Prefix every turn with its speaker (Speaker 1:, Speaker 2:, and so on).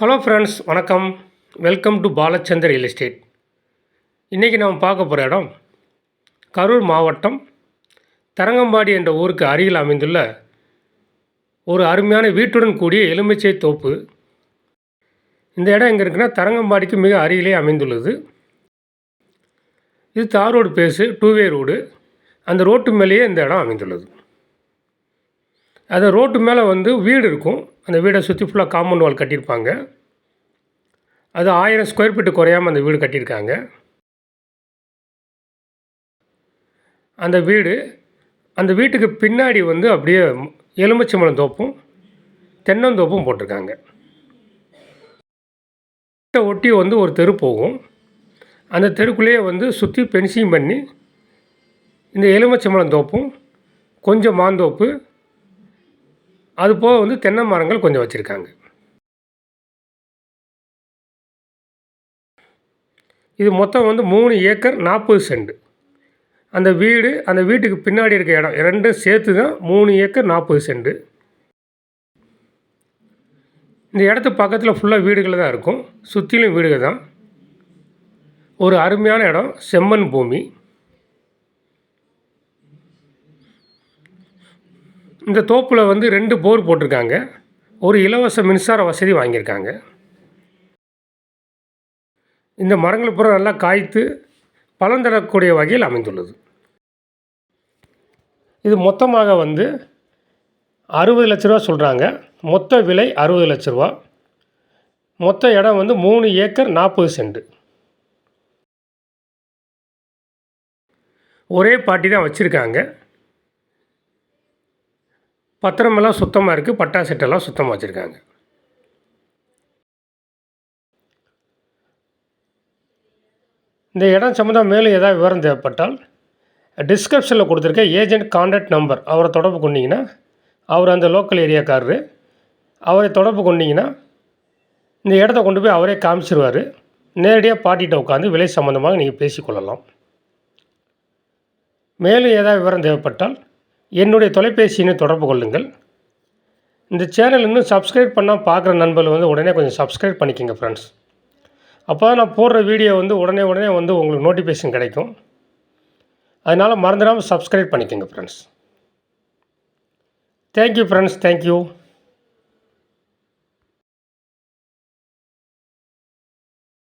Speaker 1: Hello friends வணக்கம். Welcome to Balachander real estate இன்றைக்கி நாம் பார்க்க போகிற இடம் கரூர் மாவட்டம் தரங்கம்பாடி என்ற ஊருக்கு அருகில் அமைந்துள்ள ஒரு அருமையான வீட்டுடன் கூடிய எலுமிச்சை தோப்பு. இந்த இடம் எங்கே இருக்குன்னா தரங்கம்பாடிக்கு மிக அருகிலே அமைந்துள்ளது. இது தார் road base two way road அந்த ரோட்டு மேலேயே இந்த இடம் அமைந்துள்ளது. அந்த ரோட்டு மேலே வந்து வீடு இருக்கும். அந்த வீடை சுற்றி ஃபுல்லாக காம்பவுண்ட் வால் கட்டியிருப்பாங்க. அது ஆயிரம் ஸ்கொயர் ஃபீட்டு குறையாமல் அந்த வீடு கட்டியிருக்காங்க. அந்த வீடு அந்த வீட்டுக்கு பின்னாடி வந்து அப்படியே எலுமிச்சம்பழம் தோப்பும் தென்னந்தோப்பும் போட்டிருக்காங்க. வீட்டை ஒட்டி வந்து ஒரு தெரு போகும். அந்த தெருக்குள்ளேயே வந்து சுற்றி பென்சிங் பண்ணி இந்த எலுமிச்சம்பழம் தோப்பும் கொஞ்சம் மாந்தோப்பு அது போக வந்து தென்னை மரங்கள் கொஞ்சம் வச்சுருக்காங்க. இது மொத்தம் வந்து மூணு ஏக்கர் நாற்பது சென்ட். அந்த வீடு அந்த வீட்டுக்கு பின்னாடி இருக்க இடம் ரெண்டும் சேர்த்து தான் மூணு ஏக்கர் நாற்பது சென்ட். இந்த இடத்து பக்கத்தில் ஃபுல்லாக வீடுகள் தான் இருக்கும். சுற்றிலும் வீடுகள் தான். ஒரு அருமையான இடம் செம்மண் பூமி. இந்த தோப்பில் வந்து ரெண்டு போர் போட்டிருக்காங்க. ஒரு இலவச மின்சார வசதி வாங்கியிருக்காங்க. இந்த மரங்கள் பூரா நல்லா காய்த்து பலன் தரக்கூடிய வகையில் அமைந்துள்ளது. இது மொத்தமாக வந்து அறுபது லட்ச ரூபா சொல்கிறாங்க மொத்த விலை அறுபது லட்ச ரூபா. மொத்த இடம் வந்து மூணு ஏக்கர் நாற்பது சென்ட். ஒரே பாட்டி தான் வச்சுருக்காங்க. பத்திரமெல்லாம் சுத்தமாக இருக்குது பட்டா செட்டெல்லாம் சுத்தமாக வச்சுருக்காங்க. இந்த இடம் சம்மந்தம் மேலும் ஏதாவது விவரம் தேவைப்பட்டால் டிஸ்கிரிப்ஷனில் கொடுத்துருக்க ஏஜென்ட் கான்டாக்ட் நம்பர் அவரை தொடர்பு கொண்டிங்கன்னா அவர் அந்த லோக்கல் ஏரியாக்காரரு அவரை தொடர்பு கொண்டிங்கன்னா இந்த இடத்த கொண்டு போய் அவரே காமிச்சிருவார். நேரடியாக பாட்டிகிட்ட உட்காந்து விலை சம்மந்தமாக நீங்கள் பேசிக்கொள்ளலாம். மேலும் ஏதாவது விவரம் தேவைப்பட்டால் என்னுடைய தொலைபேசியினை தொடர்பு கொள்ளுங்கள். இந்த சேனல் இன்னும் சப்ஸ்கிரைப் பண்ணால் பார்க்குற நண்பர்கள் வந்து உடனே கொஞ்சம் சப்ஸ்கிரைப் பண்ணிக்கோங்க ஃப்ரெண்ட்ஸ் அப்போ தான் நான் போடுற வீடியோ வந்து உடனே உடனே வந்து உங்களுக்கு நோட்டிஃபிகேஷன் கிடைக்கும். அதனால் மறந்துடாமல் சப்ஸ்கிரைப் பண்ணிக்கோங்க ஃப்ரெண்ட்ஸ் தேங்க்யூ ஃப்ரெண்ட்ஸ் தேங்க்யூ